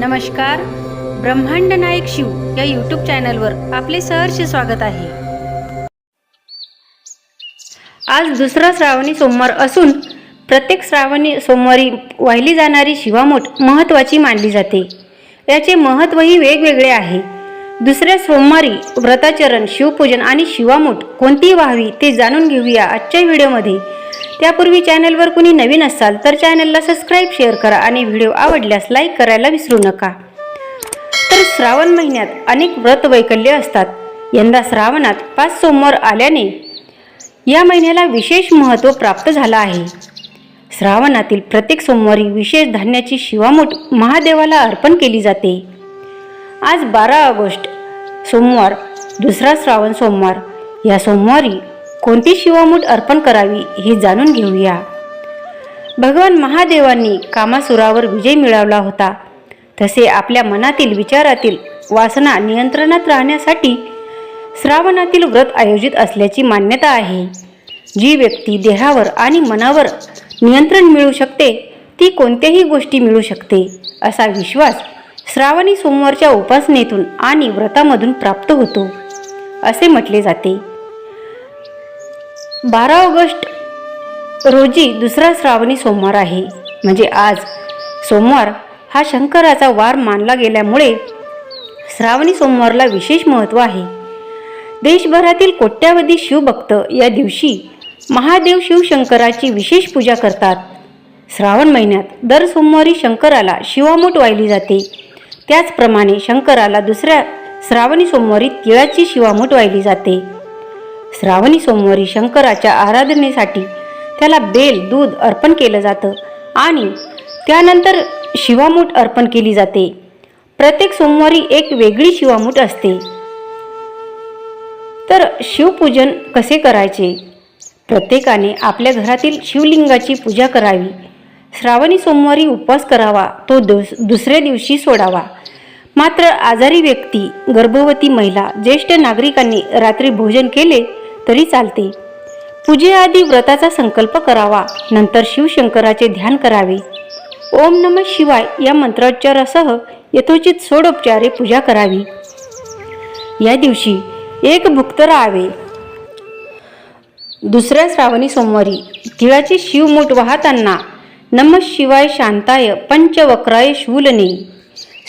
नमस्कार. ब्रह्मांड नायक शिव या यूट्यूब चॅनलवर आपले सहर्ष स्वागत आहे. आज दुसरा श्रावणी सोमवार असून प्रत्येक श्रावणी सोमवारी वाहिली जाणारी शिवामोठ महत्त्वाची मानली जाते. याचे महत्त्वही वेगवेगळे आहे. दुसऱ्या सोमवारी व्रताचरण शिवपूजन आणि शिवामोठ कोणती व्हावी ते जाणून घेऊया आजच्या व्हिडिओमध्ये त्यापूर्वी चॅनलवर कुणी नवीन असाल तर चॅनलला सबस्क्राईब शेअर करा आणि व्हिडिओ आवडल्यास लाईक करायला विसरू नका. तर श्रावण महिन्यात अनेक व्रत वैकल्य असतात. यंदा श्रावणात पाच सोमवार आल्याने या महिन्याला विशेष महत्त्व प्राप्त झालं आहे. श्रावणातील प्रत्येक सोमवारी विशेष धान्याची शिवामूठ महादेवाला अर्पण केली जाते. आज बारा ऑगस्ट सोमवार दुसरा श्रावण सोमवार. या सोमवारी कोणती शिवमूठ अर्पण करावी हे जाणून घेऊया. भगवान महादेवांनी कामासुरावर विजय मिळवला होता. तसे आपल्या मनातील विचारातील वासना नियंत्रणात राहण्यासाठी श्रावणातील व्रत आयोजित असल्याची मान्यता आहे. जी व्यक्ती देहावर आणि मनावर नियंत्रण मिळू शकते ती कोणत्याही गोष्टी मिळू शकते असा विश्वास श्रावणी सोमवारच्या उपासनेतून आणि व्रतामधून प्राप्त होतो असे म्हटले जाते. बारा ऑगस्ट रोजी दुसरा श्रावणी सोमवार आहे. म्हणजे आज. सोमवार हा शंकराचा वार मानला गेल्यामुळे श्रावणी सोमवारला विशेष महत्त्व आहे. देशभरातील कोट्यावधी शिवभक्त या दिवशी महादेव शिवशंकराची विशेष पूजा करतात. श्रावण महिन्यात दर सोमवारी शंकराला शिवामूठ वाहिली जाते. त्याचप्रमाणे शंकराला दुसऱ्या श्रावणी सोमवारी तिळाची शिवामूठ वाहिली जाते. श्रावणी सोमवारी शंकराच्या आराधनेसाठी त्याला बेल दूध अर्पण केलं जातं आणि त्यानंतर शिवामूठ अर्पण केली जाते. प्रत्येक सोमवारी एक वेगळी शिवामूठ असते. तर शिवपूजन कसे करायचे? प्रत्येकाने आपल्या घरातील शिवलिंगाची पूजा करावी. श्रावणी सोमवारी उपवास करावा तो दुस दुसऱ्या दिवशी सोडावा. मात्र आजारी व्यक्ती गर्भवती महिला ज्येष्ठ नागरिकांनी रात्री भोजन केले तरी चालते. पूजेआधी व्रताचा संकल्प करावा नंतर शिवशंकराचे ध्यान करावे. ओम नम शिवाय या मंत्रोच्चारासह यथोचित सोडोपचारे पूजा करावी. या दिवशी एक भुक्त राहावे. दुसऱ्या श्रावणी सोमवारी तिळाची शिवमूठ वाहताना नम शिवाय शांताय पंचवक्राय शूलने.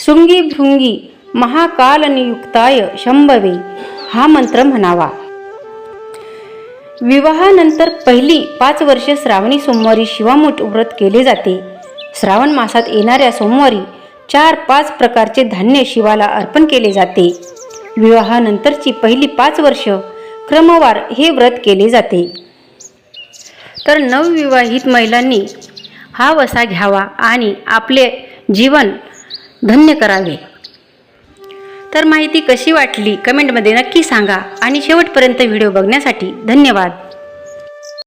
शृंगी भृंगी महाकालनियुक्ताय शंभवे. हा मंत्र म्हणावा. विवाहानंतर पहिली पाच वर्षे श्रावणी सोमवारी शिवामूठ व्रत केले जाते. श्रावण मासात येणाऱ्या सोमवारी चार पाच प्रकारचे धान्य शिवाला अर्पण केले जाते. विवाहानंतरची पहिली पाच वर्ष क्रमवार हे व्रत केले जाते. तर नवविवाहित महिलांनी हा वसा घ्यावा आणि आपले जीवन धन्य करावे. तर माहिती कशी वाटली कमेंटमध्ये नक्की सांगा आणि शेवटपर्यंत व्हिडिओ बघण्यासाठी धन्यवाद.